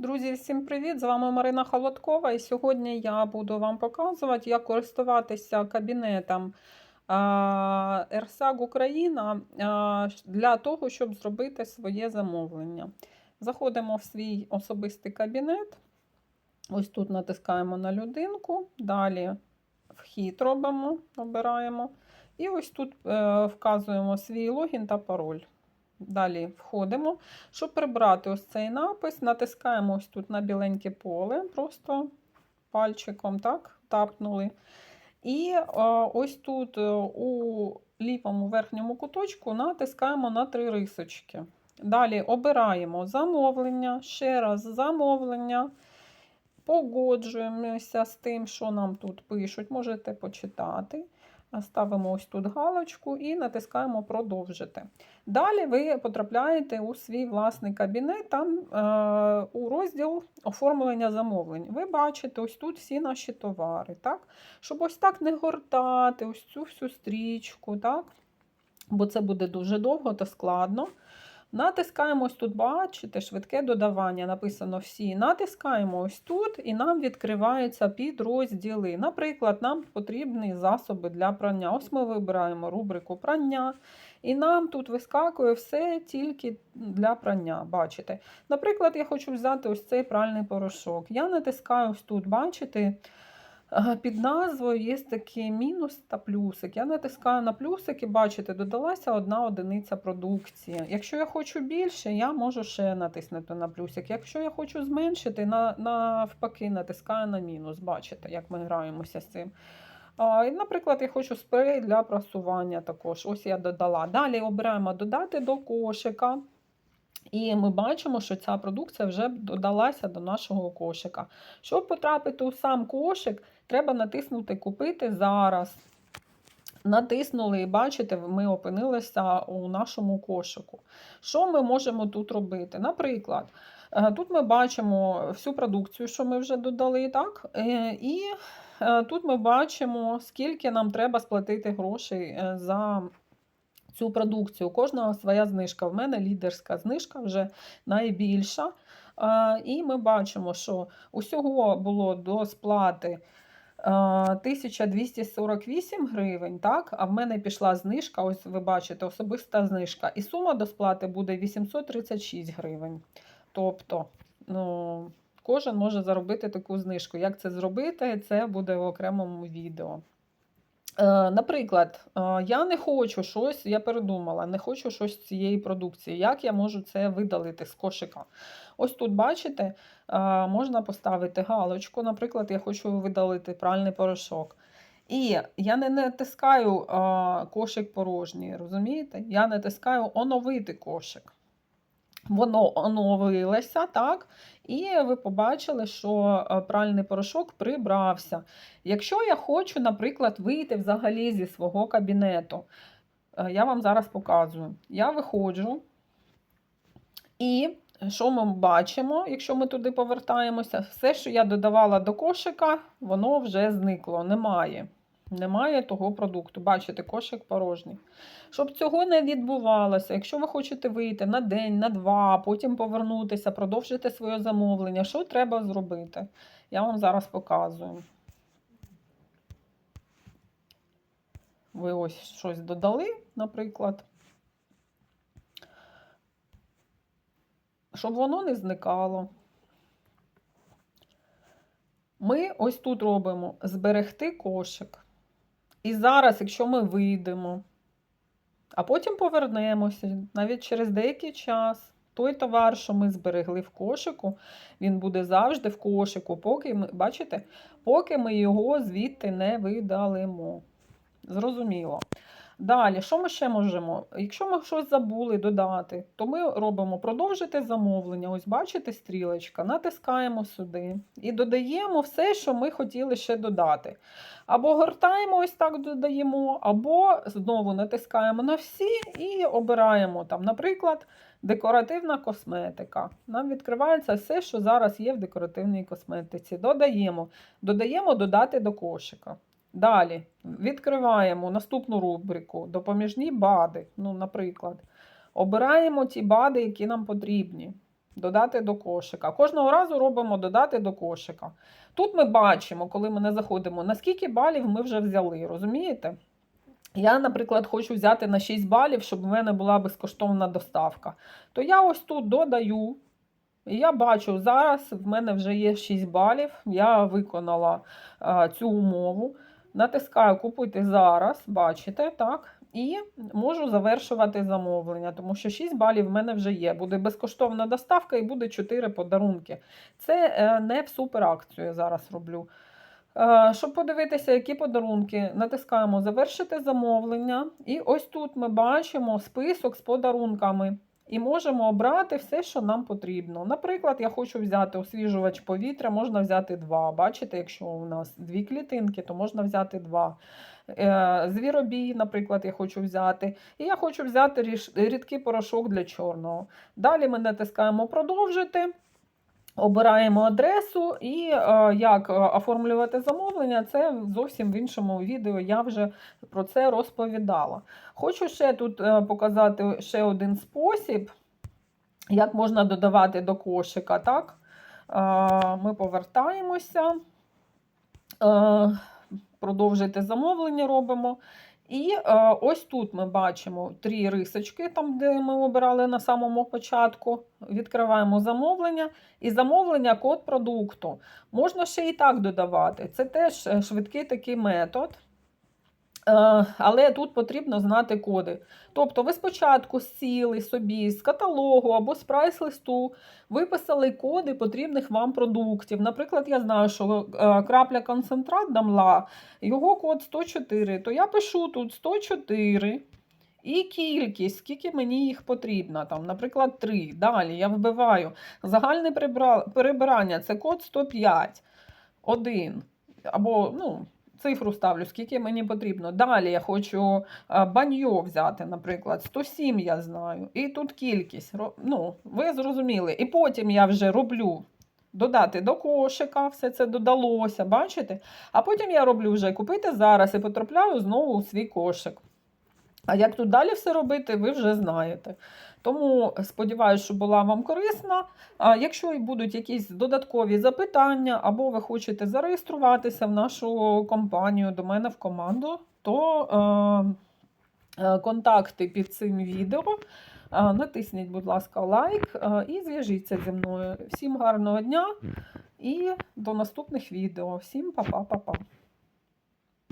Друзі, всім привіт! З вами Марина Холодкова, і сьогодні я буду вам показувати, як користуватися кабінетом а, Ерсаг Україна для того, щоб зробити своє замовлення. Заходимо в свій особистий кабінет. Ось тут натискаємо на людинку, далі вхід робимо, обираємо. І ось тут е, вказуємо свій логін та пароль. Далі входимо. Щоб прибрати ось цей напис, натискаємо ось тут на біленьке поле, просто пальчиком так, тапнули. І е, ось тут е, у лівому верхньому куточку натискаємо на три рисочки. Далі обираємо замовлення, ще раз замовлення. Погоджуємося з тим, що нам тут пишуть, можете почитати. Ставимо ось тут галочку і натискаємо продовжити. Далі ви потрапляєте у свій власний кабінет, там е, у розділ оформлення замовлень. Ви бачите ось тут всі наші товари. так? Щоб ось так не гортати ось цю всю стрічку, так? бо це буде дуже довго та складно. Натискаємо ось тут, бачите, швидке додавання, написано всі. Натискаємо ось тут, і нам відкриваються підрозділи. Наприклад, нам потрібні засоби для прання. Ось ми вибираємо рубрику прання, і нам тут вискакує все тільки для прання. Бачите? Наприклад, я хочу взяти ось цей пральний порошок. Я натискаю ось тут, бачите. Під назвою є такий мінус та плюсик. Я натискаю на плюсик і бачите, додалася одна одиниця продукції. Якщо я хочу більше, я можу ще натиснути на плюсик. Якщо я хочу зменшити, на, навпаки, натискаю на мінус. Бачите, як ми граємося з цим. Наприклад, я хочу спрей для прасування також. Ось я додала. Далі обираємо додати до кошика. І ми бачимо, що ця продукція вже додалася до нашого кошика. Щоб потрапити у сам кошик, треба натиснути Купити зараз. Натиснули і бачите, ми опинилися у нашому кошику. Що ми можемо тут робити? Наприклад, е, тут ми бачимо всю продукцію, що ми вже додали, так? Е, і е, тут ми бачимо, скільки нам треба сплатити грошей за цю продукцію. У кожного своя знижка. В мене лідерська знижка вже найбільша. І ми бачимо, що усього було до сплати 1248 гривень, так? а в мене пішла знижка, ось ви бачите, особиста знижка. І сума до сплати буде 836 гривень. Тобто, ну, кожен може заробити таку знижку. Як це зробити, це буде в окремому відео. Е, наприклад, е, я не хочу щось, я передумала, не хочу щось з цієї продукції. Як я можу це видалити з кошика? Ось тут, бачите, е, можна поставити галочку. Наприклад, я хочу видалити пральний порошок. І я не натискаю кошик порожній, розумієте? Я натискаю оновити кошик. Воно оновилося, так? І ви побачили, що е, пральний порошок прибрався. Якщо я хочу, наприклад, вийти взагалі зі свого кабінету, е, я вам зараз показую. Я виходжу, і що ми бачимо, якщо ми туди повертаємося, все, що я додавала до кошика, воно вже зникло, немає. Немає того продукту. Бачите, кошик порожній. Щоб цього не відбувалося, якщо ви хочете вийти на день, на два, потім повернутися, продовжити своє замовлення, що треба зробити? Я вам зараз показую. Ви ось щось додали, наприклад. Щоб воно не зникало. Ми ось тут робимо зберегти кошик. І зараз, якщо ми вийдемо, а потім повернемося, навіть через деякий час, той товар, що ми зберегли в кошику, він буде завжди в кошику, поки ми, бачите, поки ми його звідти не видалимо. Зрозуміло. Далі, що ми ще можемо? Якщо ми щось забули додати, то ми робимо продовжити замовлення. Ось, бачите, стрілочка, натискаємо сюди і додаємо все, що ми хотіли ще додати. Або гортаємо, ось так додаємо, або знову натискаємо на всі і обираємо, там, наприклад, декоративна косметика. Нам відкривається все, що зараз є в декоративній косметиці. Додаємо, додаємо додати до кошика. Далі відкриваємо наступну рубрику Допоміжні БАДи. Ну, Наприклад, обираємо ті БАДи, які нам потрібні. Додати до кошика. Кожного разу робимо додати до кошика. Тут ми бачимо, коли ми не заходимо, наскільки балів ми вже взяли, розумієте? Я, наприклад, хочу взяти на 6 балів, щоб в мене була безкоштовна доставка. То я ось тут додаю. І я бачу, зараз в мене вже є 6 балів. Я виконала а, цю умову. Натискаю Купуйте зараз, бачите, так? І можу завершувати замовлення, тому що 6 балів в мене вже є. Буде безкоштовна доставка і буде 4 подарунки. Це е, не в суперакцію я зараз роблю. Е, Щоб подивитися, які подарунки, натискаємо Завершити замовлення. І ось тут ми бачимо список з подарунками. І можемо обрати все, що нам потрібно. Наприклад, я хочу взяти освіжувач повітря, можна взяти два. Бачите, якщо у нас дві клітинки, то можна взяти два. Е, Звіробій, наприклад, я хочу взяти. І я хочу взяти рідкий порошок для чорного. Далі ми натискаємо Продовжити. Обираємо адресу і е, як е, оформлювати замовлення, це зовсім в іншому відео я вже про це розповідала. Хочу ще тут е, показати ще один спосіб, як можна додавати до кошика. Так? Ми повертаємося, продовжити замовлення робимо. І е, ось тут ми бачимо три рисочки, там, де ми обирали на самому початку. Відкриваємо замовлення. І замовлення код продукту. Можна ще і так додавати. Це теж е, швидкий такий метод. Е, Але тут потрібно знати коди. Тобто, ви спочатку сіли собі з каталогу або з прайс-листу, виписали коди потрібних вам продуктів. Наприклад, я знаю, що е, крапля концентрат дамла, його код 104, то я пишу тут 104. І кількість, скільки мені їх потрібно, там, наприклад, 3. Далі я вбиваю. Загальне перебирання це код 105, 1. Або ну, цифру ставлю, скільки мені потрібно. Далі я хочу баньо взяти, наприклад, 107 я знаю. І тут кількість. Ну, ви зрозуміли. І потім я вже роблю. Додати до кошика, все це додалося, бачите? А потім я роблю вже купити зараз і потрапляю знову у свій кошик. А як тут далі все робити, ви вже знаєте. Тому сподіваюся, що була вам корисна. А якщо і будуть якісь додаткові запитання, або ви хочете зареєструватися в нашу компанію до мене в команду, то е, е, контакти під цим відео. Е, Натисніть, будь ласка, лайк е, і зв'яжіться зі мною. Всім гарного дня і до наступних відео. Всім па-па-па-па.